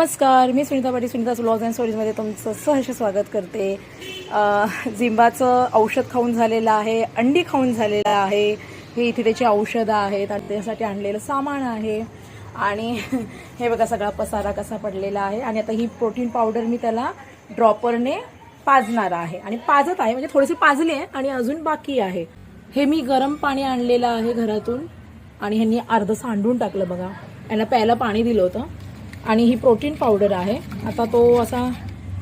नमस्कार मी Sunita Patil Sunita vlogs and स्टोरीजमध्ये तुमचं सहर्ष स्वागत करते. जिंबाचं झिंबाचं औषध खाऊन झालेलं आहे अंडी खाऊन झालेलं आहे. हे इथे त्याची औषधं आहेत आणि त्यासाठी आणलेलं सामान आहे. आणि हे बघा सगळा पसारा कसा पडलेला आहे. आणि आता ही प्रोटीन पावडर मी त्याला ड्रॉपरने पाजणार आहे. आणि पाजत आहे म्हणजे थोडेसे पाजले आहे आणि अजून बाकी आहे. हे मी गरम पाणी आणलेलं आहे घरातून. आणि ह्यांनी अर्धं सांडून टाकलं बघा. यांना प्यायला पाणी दिलं होतं. आणि ही प्रोटीन पावडर आहे. आता तो असा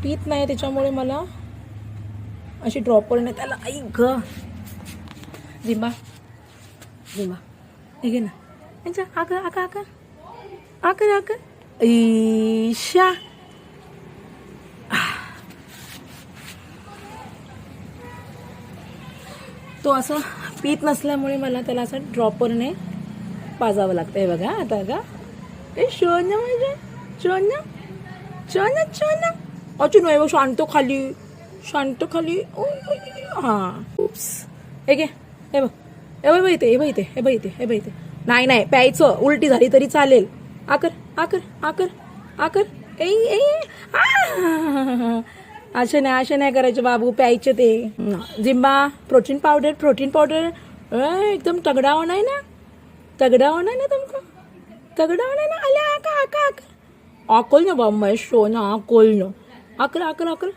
पीत नाही त्याच्यामुळे मला अशी ड्रॉपरने त्याला आई ग. लिंबा. झिंबा हे घे ना. यांच्या आग आग आग. आकर आकर ईशा. तो असं पीत नसल्यामुळे मला त्याला असं ड्रॉपरने पाजावं लागतं हे बघा. आता का ते शोन म्हणजे शोन शोन शोन अचून नाही बघ शांत खाली शांत खाली हां उप्स हे घे हे बघ हे बघ इथे हे बघ इथे हे बघ इथे हे बघ इथे नाही नाही प्यायचं उलटी झाली तरी चालेल आकर आकर आकर आकर ए असे नाही असे नाही करायचे बाबू प्यायचे ते जिंबा प्रोटीन पावडर प्रोटीन पावडर एकदम तगडा होणार आहे ना तगडा होणार ना तुमका तगडा होणार ना आल्या आका आका आका आकल ना बाबा महेश शो ना आकल ना आकर आकर आकर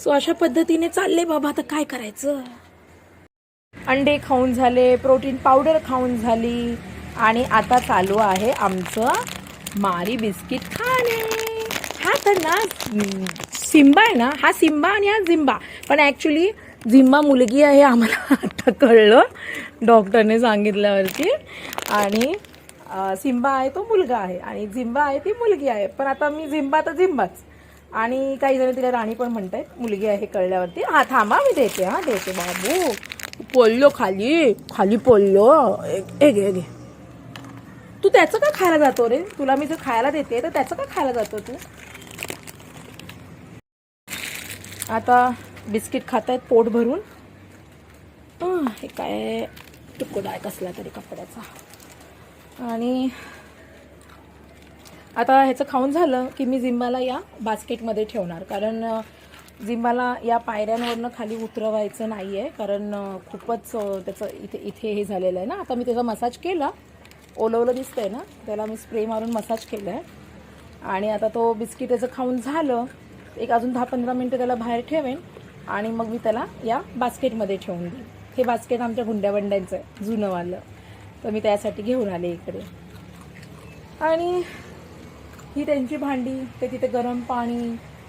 सो अशा पद्धतीने चालले बाबा आता काय करायचं? अंडे खाऊन झाले प्रोटीन पावडर खाऊन झाली आणि आता चालू आहे आमचं मारी बिस्किट खाणे. हा तर ना सिंबा सिम्बा आहे ना हा सिम्बा आणि हा झिंबा. पण ॲक्च्युली झिम्बा मुलगी आहे आम्हाला आता कळलं. डॉक्टरने सांगितल्यावरती. आणि सिम्बा आहे तो मुलगा आहे आणि झिंबा आहे ती मुलगी आहे. पण आता मी झिंबा तर झिंबाच. आणि काही जण तिला राणी पण म्हणतायत मुलगी आहे कळल्यावरती. हा थांबा मी देते हा देते बाबू. पोललो खाली खाली पोललो ए घे घे. तू त्याचं का खायला जातो रे? तुला मी जर खायला देते तर त्याचं का खायला जातो तू? आता बिस्किट खात आहेत पोट भरून. हे काय तुकडा आहे कसला तरी कपड्याचा. आणि आता ह्याचं खाऊन झालं की मी जिम्माला या बास्केटमध्ये ठेवणार. कारण अ, जिम्माला या पायऱ्यांवरनं खाली उतरवायचं नाही आहे कारण खूपच त्याचं इथे इथे हे झालेलं आहे ना. आता मी त्याचा मसाज केला. ओलवलं दिसतंय ना. त्याला मी स्प्रे मारून मसाज केलं आहे आणि आता तो बिस्किट त्याचं खाऊन झालं. एक अजून दहा पंधरा मिनटं त्याला बाहेर ठेवेन. आणि मग मी त्याला या बास्केटमध्ये ठेवून देईन. हे बास्केट आमच्या गुंड्याबंड्यांचं आहे. जुनंवालं तर मी त्यासाठी घेऊन आले इकडे. आणि ही त्यांची भांडी ते तिथे गरम पाणी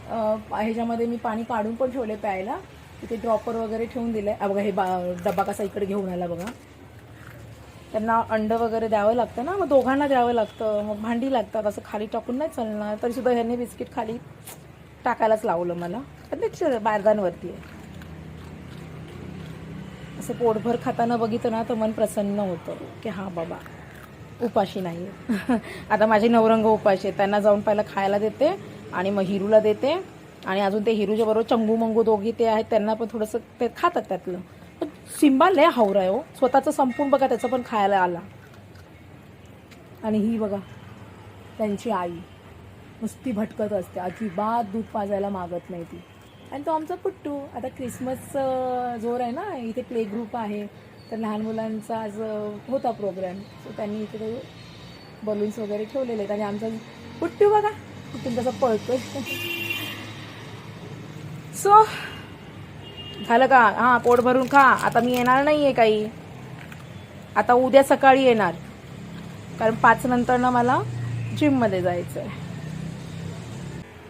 ह्याच्यामध्ये मी पाणी काढून पण ठेवले प्यायला. तिथे ड्रॉपर वगैरे ठेवून दिलं आहे बघा हे बा डबा कसा इकडे घेऊन आला बघा. त्यांना अंड वगैरे द्यावं लागतं ना मग दोघांना द्यावं लागतं. मग भांडी लागतात असं खाली टाकून नाही चालणार. तरीसुद्धा ह्यांनी बिस्किट खाली टाकायलाच लावलं मला. पण ते बारदांवरती आहे. असं पोटभर खाताना बघितलं ना तर मन प्रसन्न होतं की हां बाबा उपाशी नाही आता माझे नवरंग उपाशी आहेत त्यांना जाऊन पहिला खायला देते आणि मग हिरूला देते. आणि अजून ते हिरूच्या बरोबर चंगू मंगू दोघी ते आहेत त्यांना पण थोडंसं ते खातात त्यातलं. पण सिंबा लय हावरा आहे हो. स्वतःचं संपून बघा त्याचं पण खायला आला. आणि ही बघा त्यांची आई. नुसती भटकत असते. अजिबात दूध पाजायला मागत नाही ती. आणि तो आमचा पुट्टू. आता क्रिसमस जोर आहे ना इथे प्ले ग्रुप आहे. तर लहान मुलांचा आज होता प्रोग्राम सो त्यांनी इथे बलून्स वगैरे ठेवलेले आहेत. आणि आमचा पुट्टू बघा कुठून तसा पळतोय. सो झालं का? हां पोट भरून खा. आता मी येणार नाही आहे काही. आता उद्या सकाळी येणार. कारण पाच नंतर ना मला जिममध्ये जायचं आहे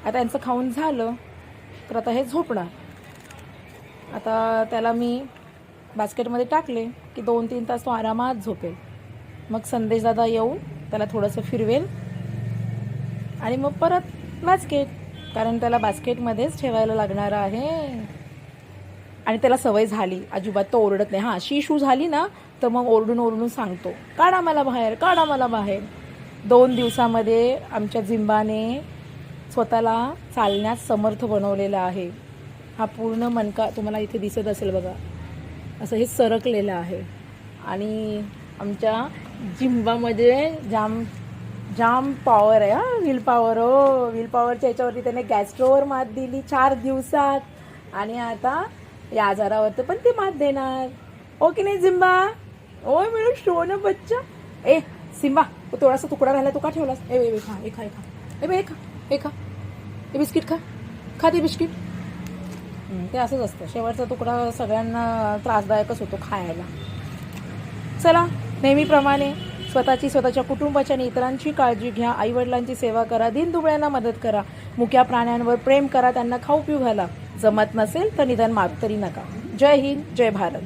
आता यांचं खाऊन झालं. तर आता हे झोपणार. आता त्याला मी बास्केटमध्ये टाकले की दोन तीन तास तो आरामात झोपेल. मग संदेशदादा येऊन त्याला थोडंसं फिरवेल. आणि मग परत बास्केट कारण त्याला बास्केटमध्येच ठेवायला लागणार आहे. आणि त्याला सवय झाली. अजिबात तो ओरडत नाही. हां शी शू झाली ना तर मग ओरडून ओरडून सांगतो. काढा मला बाहेर काढा मला बाहेर. दोन दिवसामध्ये आमच्या जिंबाने स्वतःला चालण्यास समर्थ बनवलेला आहे. हा पूर्ण मनका तुम्हाला इथे दिसत असेल बघा. असं हे सरकलेलं आहे. आणि आमच्या जिंबामध्ये जाम जाम पॉवर आहे हा. व्हील पॉवर हो. व्हील पॉवरच्या याच्यावरती त्याने गॅस्ट्रोवर मात दिली चार दिवसात. आणि आता या आजारावरती पण ते मात देणार. ओके की नाही जिम्बा? ओ शो शोन बच्चा. ए सिम्बा तो थोडासा तुकडा राहिला तू का ठेवलास? ए खा ए खा ए खा. बे, ए खा. हे खा. ते बिस्किट खा. खा ते बिस्किट. ते असंच असतं. शेवटचा तुकडा सगळ्यांना त्रासदायकच होतो खायला. चला नेहमीप्रमाणे स्वतःची स्वतःच्या कुटुंबाची आणि इतरांची काळजी घ्या. आईवडिलांची सेवा करा. दिनदुबळ्यांना मदत करा. मुक्या प्राण्यांवर प्रेम करा. त्यांना खाऊ पिऊ घाला. जमत नसेल तर निदान माग तरी नका. जय हिंद जय भारत.